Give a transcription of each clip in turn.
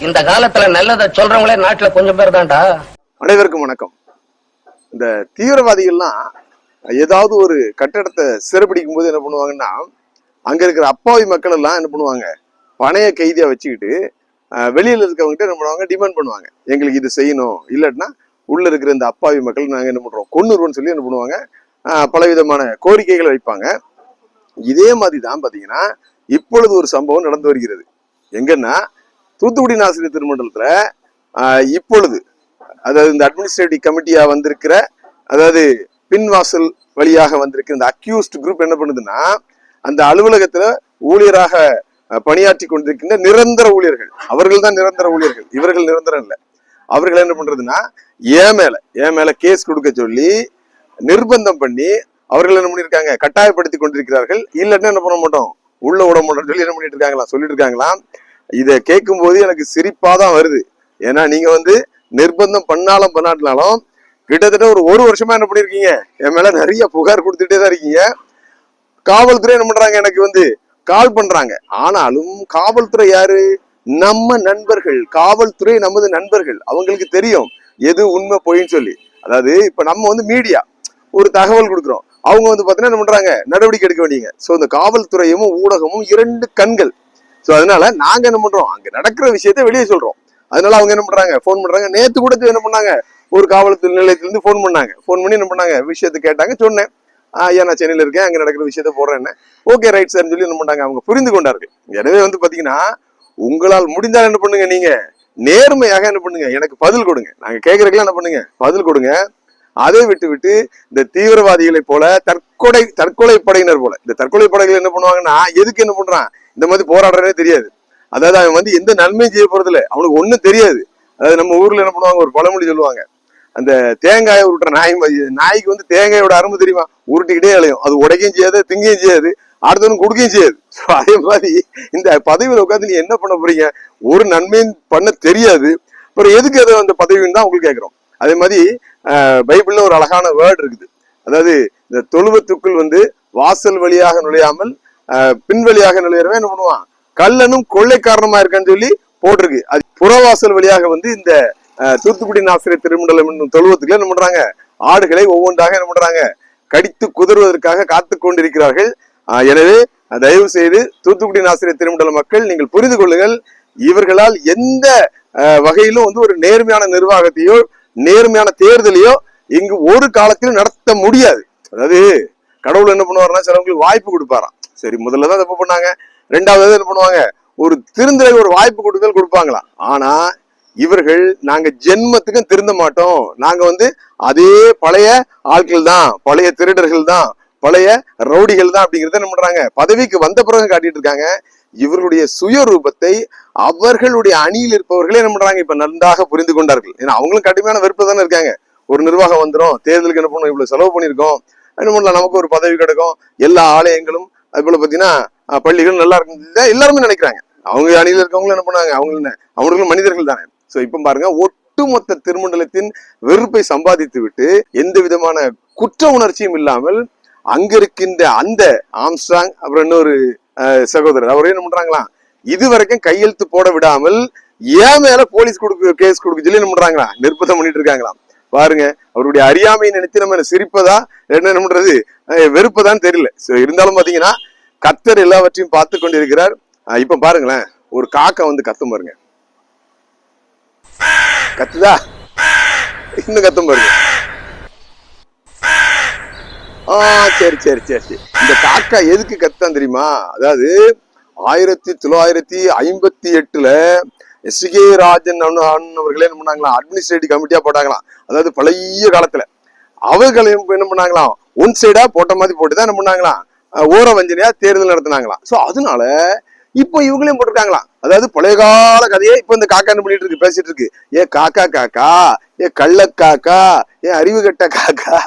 இந்த காலத்துல நல்லதை சொல்றவங்களே நாட்டுல கொஞ்சம் பேர் தான்டா. அனைவருக்கும் வணக்கம். இந்த தீவிரவாதிகள்லாம் ஏதாவது ஒரு கட்டடத்தை சிறப்பிடிக்கும் போது என்ன பண்ணுவாங்கன்னா அங்க இருக்கிற அப்பாவி மக்கள் எல்லாம் என்ன பண்ணுவாங்க பணைய கைதியா வச்சுக்கிட்டு வெளியில இருக்கவங்ககிட்ட என்ன பண்ணுவாங்க டிமாண்ட் பண்ணுவாங்க. எங்களுக்கு இது செய்யணும். இல்லாட்டினா உள்ள இருக்கிற இந்த அப்பாவி மக்கள் நாங்க என்ன பண்றோம் கொன்னுருவோம்னு சொல்லி என்ன பண்ணுவாங்க அஹ், பலவிதமான கோரிக்கைகளை வைப்பாங்க. இதே மாதிரி தான் பாத்தீங்கன்னா இப்பொழுது ஒரு சம்பவம் நடந்து வருகிறது. எங்கன்னா தூத்துக்குடி நாசிரியர் திருமண்டலத்தில் இப்பொழுது அதாவது இந்த அட்மினிஸ்ட்ரேட்டிவ் கமிட்டியா வந்திருக்கிற அதாவது பின்வாசல் வழியாக வந்திருக்கிற இந்த அக்யூஸ்ட் குரூப் என்ன பண்ணுதுன்னா அந்த அலுவலகத்தில் ஊழியராக பணியாற்றி கொண்டிருக்கின்ற நிரந்தர ஊழியர்கள். அவர்கள் தான் நிரந்தர ஊழியர்கள். இவர்கள் நிரந்தரம் இல்லை. அவர்கள் என்ன பண்றதுன்னா ஏன் மேல ஏன் மேல கேஸ் கொடுக்க சொல்லி நிர்பந்தம் பண்ணி அவர்கள் என்ன பண்ணியிருக்காங்க கட்டாயப்படுத்தி கொண்டிருக்கிறார்கள். இல்லைன்னா என்ன பண்ண மாட்டோம்? உள்ள விட மாட்டோம் சொல்லி என்ன பண்ணிட்டு இருக்காங்களாம்? சொல்லிட்டு இருக்காங்களாம். இதை கேட்கும் போது எனக்கு சிரிப்பா தான் வருது. ஏன்னா நீங்க வந்து நிர்பந்தம் பண்ணாலும் பண்ணாட்டினாலும் கிட்டத்தட்ட ஒரு ஒரு வருஷமா என்ன பண்ணிருக்கீங்க? என் மேல நிறைய புகார் கொடுத்துட்டே தான் இருக்கீங்க. காவல்துறை என்ன பண்றாங்க எனக்கு வந்து கால் பண்றாங்க. ஆனாலும் காவல்துறை யாரு? நம்ம நண்பர்கள். காவல்துறை நமது நண்பர்கள். அவங்களுக்கு தெரியும் எது உண்மை பொய்ன்னு சொல்லி. அதாவது இப்ப நம்ம வந்து மீடியா ஒரு தகவல் கொடுக்குறோம். அவங்க வந்து பாத்தீங்கன்னா என்ன பண்றாங்க? நடவடிக்கை எடுக்க வேண்டியங்க. சோ இந்த காவல்துறையும் ஊடகமும் இரண்டு கண்கள். ஸோ அதனால நாங்க என்ன பண்றோம்? அங்க நடக்கிற விஷயத்த வெளியே சொல்றோம். அதனால அவங்க என்ன பண்றாங்க? ஃபோன் பண்றாங்க. நேத்து கூட என்ன பண்ணாங்க? ஒரு காவல்துறை நிலையத்திலிருந்து ஃபோன் பண்ணாங்க. ஃபோன் பண்ணி என்ன பண்ணாங்க? விஷயத்தை கேட்டாங்க. சொன்னேன். ஆஹ் ஐயா நான் சென்னையில இருக்கேன். அங்க நடக்கிற விஷயத்த போடுறேன் ஓகே ரைட் சார்னு சொல்லி என்ன பண்ணாங்க அவங்க புரிந்து கொண்டார்கள். எனவே வந்து பாத்தீங்கன்னா உங்களால் முடிந்தால் என்ன பண்ணுங்க நீங்க? நேர்மையாக என்ன பண்ணுங்க? எனக்கு பதில் கொடுங்க. நாங்க கேட்கறதுக்குலாம் என்ன பண்ணுங்க? பதில் கொடுங்க. அதை விட்டு விட்டு இந்த தீவிரவாதிகளை போல தற்கொலை தற்கொலை படையினர் போல இந்த தற்கொலை படைகள் என்ன பண்ணுவாங்கன்னா எதுக்கு என்ன பண்றான்? இந்த மாதிரி போராடுறதே தெரியாது. அதாவது அவன் வந்து எந்த நன்மையும் செய்ய போறது இல்லை அவனுக்கு ஒன்றும் தெரியாது. அதாவது நம்ம ஊர்ல என்ன பண்ணுவாங்க? ஒரு பழமொழி சொல்லுவாங்க. அந்த தேங்காயை உருட்டுற நாய் மாதிரி நாய்க்கு வந்து தேங்காயோட அரும்பு தெரியுமா? உருட்டிக்கிட்டே அலையும். அது உடைக்கவும் செய்யாது திங்கவும் செய்யாது அடுத்தவனுக்கு கொடுக்கவும் செய்யாது. ஸோ அதே மாதிரி இந்த பதவியில் உட்காந்து நீ என்ன பண்ண போறீங்க? ஒரு நன்மையும் பண்ண தெரியாது. அப்புறம் எதுக்கு அதை அந்த பதவின்னு தான் உங்களுக்கு கேட்குறோம். அதே மாதிரி பைபிளில் ஒரு அழகான வேர்டு இருக்குது. அதாவது இந்த தொழுவத்துக்குள் வந்து வாசல் வழியாக நுழையாமல் பின்வழியாக பின் நுழையிறவன் என்ன பண்ணுவான்? கல்லனும் கொள்ளைக்காரனமா இருக்கான்னு சொல்லி போட்டிருக்கு. அது புறவாசல் வழியாக வந்து இந்த தூத்துக்குடி நாசிரியர் திருமண்டலம் என்னும் தொழுவத்துக்குள்ள என்ன பண்றாங்க? ஆடுகளை ஒவ்வொன்றாக என்ன பண்றாங்க? கடித்து குதறுவதற்காக காத்து கொண்டிருக்கிறார்கள். எனவே தயவு செய்து தூத்துக்குடி நாசிரியர் திருமண்டல மக்கள் நீங்கள் புரிந்து கொள்ளுங்கள். இவர்களால் எந்த வகையிலும் வந்து ஒரு நேர்மையான நிர்வாகத்தையோ நேர்மையான தேர்தலையோ இங்கு ஒரு காலத்திலும் நடத்த முடியாது. அதாவது கடவுள் என்ன பண்ணுவாருன்னா சிலவங்களுக்கு வாய்ப்பு கொடுப்பாராம். சரி முதல்ல தான் தப்பு பண்ணாங்க ரெண்டாவது என்ன பண்ணுவாங்க? ஒரு திருந்தலை ஒரு வாய்ப்பு கொடுத்தல் கொடுப்பாங்களாம். ஆனா இவர்கள் நாங்க ஜென்மத்துக்கும் திருந்த மாட்டோம். நாங்க வந்து அதே பழைய ஆட்கள் தான் பழைய திருடர்கள் தான் பழைய ரவுடிகள் தான் அப்படிங்கிறத என்ன பண்றாங்க? பதவிக்கு வந்த பிறகு காட்டிட்டு இருக்காங்க. இவர்களுடைய சுயரூபத்தை அவர்களுடைய அணியில் இருப்பவர்களே என்ன பண்றாங்க? இப்ப நன்றாக புரிந்து கொண்டார்கள். ஏன்னா அவங்களும் கடுமையான வெறுப்பு தானே இருக்காங்க. ஒரு நிர்வாகம் வந்துரும் தேர்தலுக்கு என்ன பண்ணணும்? இவ்வளவு செலவு பண்ணியிருக்கோம். என்ன பண்ணலாம்? நமக்கு ஒரு பதவி கிடைக்கும். எல்லா ஆலயங்களும் அது போல பாத்தீங்கன்னா பள்ளிகள் நல்லா இருக்குன்னு எல்லாருமே நினைக்கிறாங்க. அவங்க அணியில் இருக்கவங்களும் என்ன பண்ணாங்க அவங்க என்ன? அவங்களும் மனிதர்கள் தானே. சோ இப்ப பாருங்க ஒட்டுமொத்த திருமண்டலத்தின் வெறுப்பை சம்பாதித்து விட்டு எந்த விதமான குற்ற உணர்ச்சியும் இல்லாமல் அங்க இருக்கின்ற அந்த ஆம்ஸ்ட்ராங் அப்புறம் இன்னொரு அஹ், சகோதரர் அவரே என்ன பண்றாங்களாம் இது வரைக்கும் கையெழுத்து போட விடாமல் ஏன் மேல போலீஸ் கொடுக்க கேஸ் கொடுக்க சொல்லி என்ன பண்றாங்களா? நிர்பந்தம் பண்ணிட்டு இருக்காங்களாம். பாருங்க அவருடைய அறியாமையை நினைத்து நம்ம சிரிப்பதா என்ன பண்றது வெறுப்பதான் வெறுப்பதான்னு தெரியல. ஸோ இருந்தாலும் பாத்தீங்கன்னா கத்தர் எல்லாவற்றையும் பார்த்து கொண்டிருக்கிறார். இப்ப பாருங்களேன் ஒரு காக்கா வந்து கத்தும் பாருங்க. கத்துதா? இன்னும் கத்தும் பாருங்க. ஆ சரி சரி சரி சரி. இந்த காக்கா எதுக்கு கத்தான் தெரியுமா? அதாவது ஆயிரத்தி தொள்ளாயிரத்தி ஐம்பத்தி எட்டுல எஸ். கே. ராஜன் அண்ணா- அண்ணன் அவர்களே என்ன பண்ணாங்களாம்? அட்மினிஸ்ட்ரேட்டிவ் கமிட்டியா போட்டாங்களாம். அதாவது பழைய காலத்துல. அவர்களையும் என்ன பண்ணாங்களாம்? ஒன் சைடா போட்ட மாதிரி போட்டு தான் என்ன பண்ணாங்களாம்? ஓர வஞ்சனையா தேர்தல் நடத்தினாங்களாம். சோ அதனால இப்போ இவங்களையும் போட்டிருக்காங்களாம். அதாவது பழைய கால கதையே இப்போ இந்த காக்கா என்ன பண்ணிட்டு இருக்கு பேசிட்டு இருக்கு. ஏ காக்கா காக்கா ஏ கள்ள காக்கா ஏ அறிவு கட்ட காக்கா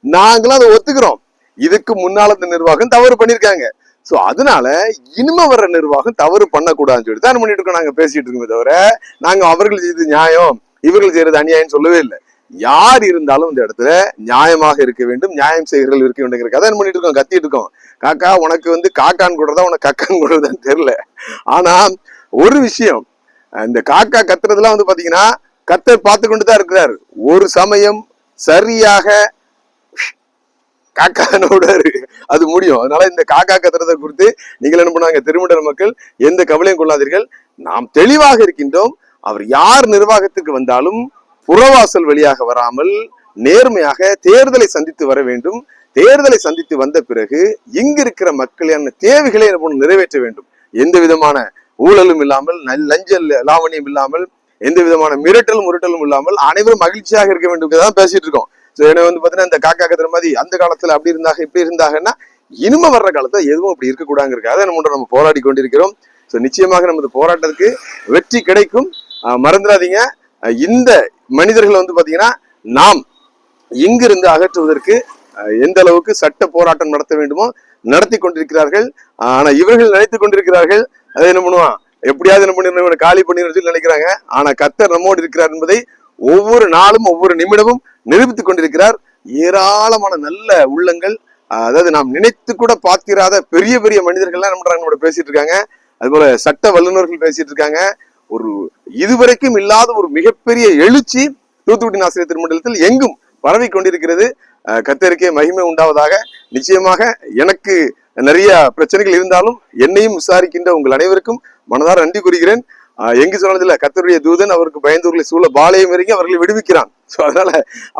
நாங்களும் அதை ஒத்துக்கிறோம். இதுக்கு முன்னால இந்த நிர்வாகம் தவறு பண்ணிருக்காங்க ஸோ அதனால இனிமே வர்ற நிர்வாகம் தவறு பண்ணக்கூடாதுன்னு சொல்லி தான் என்ன பண்ணிட்டு இருக்கோம் நாங்கள் பேசிட்டு இருக்கோமே தவிர நாங்கள் அவர்கள் செய்தது நியாயம் இவர்கள் செய்யறது அநியாயம்னு சொல்லவே இல்லை. யார் இருந்தாலும் இந்த இடத்துல நியாயமாக இருக்க வேண்டும் நியாயம் செய்கிறவர்கள் இருக்க வேண்டும் கதை என்ன பண்ணிட்டு இருக்கோம் கத்திட்டு இருக்கோம். காக்கா உனக்கு வந்து காக்கான்னு கூடுறதா உனக்கு கக்கான்னு கூடுறதான்னு தெரியல. ஆனா ஒரு விஷயம் இந்த காக்கா கத்துறதுலாம் வந்து பாத்தீங்கன்னா கத்தர் பார்த்து கொண்டு தான் இருக்கிறார். ஒரு சமயம் சரியாக காக்கானோட அது முடியும். அதனால இந்த காக்கா கத்துறதை குறித்து நீங்கள் என்ன பண்ணுவாங்க திருமண்டல மக்கள். எந்த கவலையும் கொள்ளாதீர்கள். நாம் தெளிவாக இருக்கின்றோம். அவர் யார் நிர்வாகத்துக்கு வந்தாலும் புறவாசல் வழியாக வராமல் நேர்மையாக தேர்தலை சந்தித்து வர வேண்டும். தேர்தலை சந்தித்து வந்த பிறகு இங்கிருக்கிற மக்களின் தேவைகளை என்ன நிறைவேற்ற வேண்டும். எந்த விதமான ஊழலும் இல்லாமல் நல்- லஞ்ச லாவணியம் இல்லாமல் எந்த விதமான மிரட்டலும் முரட்டலும் இல்லாமல் அனைவரும் மகிழ்ச்சியாக இருக்க வேண்டும். தான் பேசிட்டு இருக்கோம். ஸோ என்ன வந்து பார்த்தீங்கன்னா இந்த காக்கா கத்துற மாதிரி அந்த காலத்துல அப்படி இருந்தாங்க இப்படி இருந்தாங்கன்னா இனிமே வர்ற காலத்துல எதுவும் அப்படி இருக்கக்கூடாங்கிறதுக்காக அதை நம்ம நம்ம போராடி கொண்டிருக்கிறோம். ஸோ நிச்சயமாக நமது போராட்டத்துக்கு வெற்றி கிடைக்கும். ஆஹ் மறந்துடாதீங்க. இந்த மனிதர்கள் வந்து பாத்தீங்கன்னா நாம் எங்கிருந்து அகற்றுவதற்கு எந்த அளவுக்கு சட்ட போராட்டம் நடத்த வேண்டுமோ நடத்தி கொண்டிருக்கிறார்கள். ஆனா இவர்கள் நினைத்து கொண்டிருக்கிறார்கள். அதை என்ன பண்ணுவான்? எப்படியாவது என்ன பண்ணிடணும் காலி பண்ணிடணும் நினைக்கிறாங்க. ஆனா கத்தர் நம்மோடு இருக்கிறார் என்பதை ஒவ்வொரு நாளும் ஒவ்வொரு நிமிடமும் நிரூபித்துக் கொண்டிருக்கிறார். ஏராளமான நல்ல உள்ளங்கள் அதாவது நாம் நினைத்து கூட பார்த்திராத பெரிய பெரிய மனிதர்கள்லாம் நம்ம நம்மளோட பேசிட்டு இருக்காங்க அதுபோல சட்ட வல்லுநர்கள் பேசிட்டு இருக்காங்க ஒரு இதுவரைக்கும் இல்லாத ஒரு மிகப்பெரிய எழுச்சி தூத்துக்குடி ஆசிரியர் திருமண்டலத்தில் எங்கும் பரவி கொண்டிருக்கிறது. கத்தருக்கே மகிமை உண்டாவதாக. நிச்சயமாக எனக்கு நிறைய பிரச்சனைகள் இருந்தாலும் என்னையும் விசாரிக்கின்ற உங்கள் அனைவருக்கும் மனதார நன்றி கூறுகிறேன். எங்கு சொன்னதில்ல கத்தருடைய தூதன் அவருக்கு பயந்தூர்களை சூழ பாளையம் வரைக்கும் அவர்களை விடுவிக்கிறான். ஸோ அதனால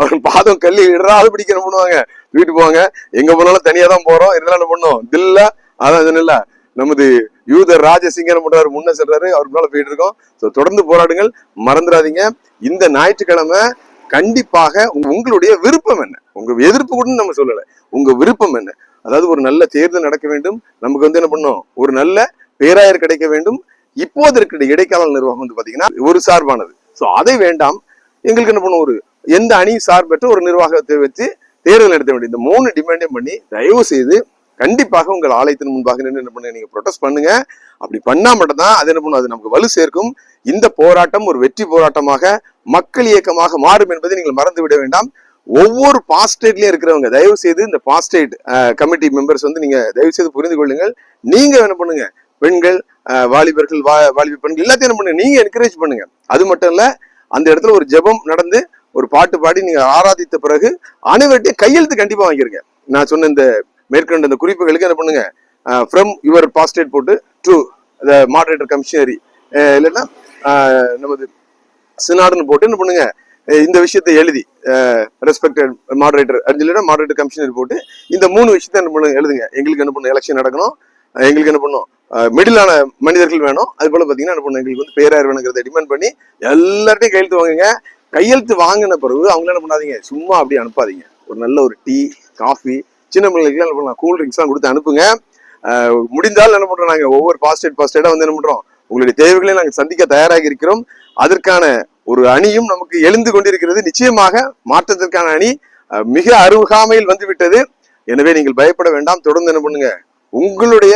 அவன் பாதம் கல்லி இடராது பிடிக்க என்ன பண்ணுவாங்க. வீட்டு போவாங்க. எங்க போனாலும் தனியா தான் போறோம். இருந்தாலும் என்ன பண்ணோம் தில்ல அதான் இல்ல. நமது யூதர் ராஜசிங்க என்ன பண்றாரு முன்ன செல்றாரு. அவர் மேல போயிட்டு இருக்கோம். ஸோ தொடர்ந்து போராடுங்கள். மறந்துடாதீங்க. இந்த ஞாயிற்றுக்கிழமை கண்டிப்பாக உங்களுடைய விருப்பம் என்ன? உங்க எதிர்ப்பு கூட நம்ம சொல்லல. உங்க விருப்பம் என்ன? அதாவது ஒரு நல்ல தேர்தல் நடக்க வேண்டும். நமக்கு வந்து என்ன பண்ணோம்? ஒரு நல்ல பேராயர் கிடைக்க வேண்டும். இப்போது இருக்கிற இடைக்கால நிர்வாகம் வந்து பாத்தீங்கன்னா ஒரு சார்பானது. சோ அதை வேண்டாம். எங்களுக்கு என்ன பண்ணும் ஒரு எந்த அணி சார்பற்ற ஒரு நிர்வாகத்தை வச்சு தேர்தல் நடத்த வேண்டிய இந்த மூணு டிமாண்டையும் பண்ணி தயவு செய்து கண்டிப்பாக உங்கள் ஆலயத்தின் முன்பாக நின்று என்ன பண்ணுங்க? நீங்க ப்ரொடெஸ்ட் பண்ணுங்க. அப்படி பண்ணா மட்டும்தான் அது என்ன பண்ணும்? அது நமக்கு வலு சேர்க்கும். இந்த போராட்டம் ஒரு வெற்றி போராட்டமாக மக்கள் இயக்கமாக மாறும் என்பதை நீங்கள் மறந்து விட வேண்டாம். ஒவ்வொரு பாஸ்டேட்லயும் இருக்கிறவங்க தயவு செய்து இந்த பாஸ்டேட் கமிட்டி மெம்பர்ஸ் வந்து நீங்க தயவு செய்து புரிந்து கொள்ளுங்கள். நீங்க என்ன பண்ணுங்க? பெண்கள் வாலிபர்கள் வா- வாலிப பெண்கள் எல்லாத்தையும் என்ன பண்ணுங்க நீங்க என்கரேஜ் பண்ணுங்க. அது மட்டும் இல்ல அந்த இடத்துல ஒரு ஜெபம் நடந்து ஒரு பாட்டு பாடி நீங்க ஆராதித்த பிறகு அனைவர்கிட்டையும் கையெழுத்து கண்டிப்பா வாங்கிருங்க. நான் சொன்ன இந்த மேற்கொண்ட இந்த குறிப்புகளுக்கு என்ன பண்ணுங்க ஃப்ரம் யுவர் பாஸ்டேட் போட்டு டு த மாடரேட்டர் கமிஷனரி இல்லைன்னா நமது சினாடுன்னு போட்டு என்ன பண்ணுங்க இந்த விஷயத்தை எழுதி ரெஸ்பெக்டட் மாடரேட்டர் இல்லைன்னா மாடரேட்டர் கமிஷனர் போட்டு இந்த மூணு விஷயத்த என்ன பண்ணுங்க எழுதுங்க. எங்களுக்கு என்ன பண்ணும் எலெக்ஷன் நடக்கணும். எங்களுக்கு என்ன பண்ணும் மிடிலான மனிதர்கள் வேணும். அது போல பாத்தீங்கன்னா என்ன பண்ணும் எங்களுக்கு வந்து பேராயர் வேணுங்கிறத டிமாண்ட் பண்ணி எல்லார்ட்டையும் கையெழுத்து வாங்குங்க. கையெழுத்து வாங்கின பிறகு அவங்கள என்ன பண்ணாதீங்க. சும்மா அப்படியே அனுப்பாதீங்க. ஒரு நல்ல ஒரு டீ காஃபி சின்ன பிள்ளைகளுக்கு என்ன பண்ணலாம்? கூல் ட்ரிங்க்ஸ்லாம் கொடுத்து அனுப்புங்க. முடிந்தால் என்ன பண்றோம் நாங்க? ஒவ்வொரு பாஸ்டேட் பாஸ்டேடாக வந்து என்ன பண்றோம்? உங்களுடைய தேவைகளை நாங்கள் சந்திக்க தயாராக இருக்கிறோம் அதற்கான ஒரு அணியும் நமக்கு எழுந்து கொண்டிருக்கிறது. நிச்சயமாக மாற்றத்திற்கான அணி மிக அருகாமையில் வந்து விட்டது எனவே நீங்கள் பயப்பட வேண்டாம். தொடர்ந்து என்ன பண்ணுங்க? உங்களுடைய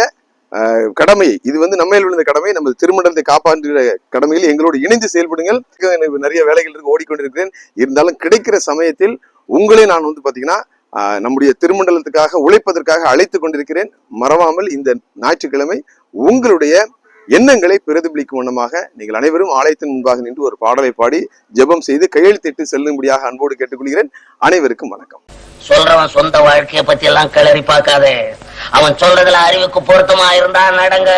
கடமை இது வந்து நம்மையில் விழுந்த கடமை. நம்ம திருமணத்தை காப்பாற்றுகிற கடமையில் எங்களோடு இணைந்து செயல்படுங்கள். எனக்கு நிறைய வேலைகள் இருக்கு ஓடிக்கொண்டிருக்கிறேன். இருந்தாலும் கிடைக்கிற சமயத்தில் உங்களே நான் வந்து பாத்தீங்கன்னா நம்முடைய திருமண்டலத்துக்காக உழைப்பதற்காக அழைத்து கொண்டிருக்கிறேன். மறவாமல் இந்த ஞாயிற்றுக்கிழமை உங்களுடைய எண்ணங்களை பிரதிபலிக்கும் வண்ணமாக நீங்கள் அனைவரும் ஆலயத்தின் முன்பாக நின்று ஒரு பாடலை பாடி ஜெபம் செய்து கையெழுத்திட்டு செல்லும்படியாக அன்போடு கேட்டுக்கொள்கிறேன். அனைவருக்கும் வணக்கம். சொல்றவன் சொந்த வாழ்க்கையை பத்தி எல்லாம் கிளறி பார்க்காதே. அவன் சொல்றதுல அறிவுக்கு பொருத்தமா இருந்தா நடங்க.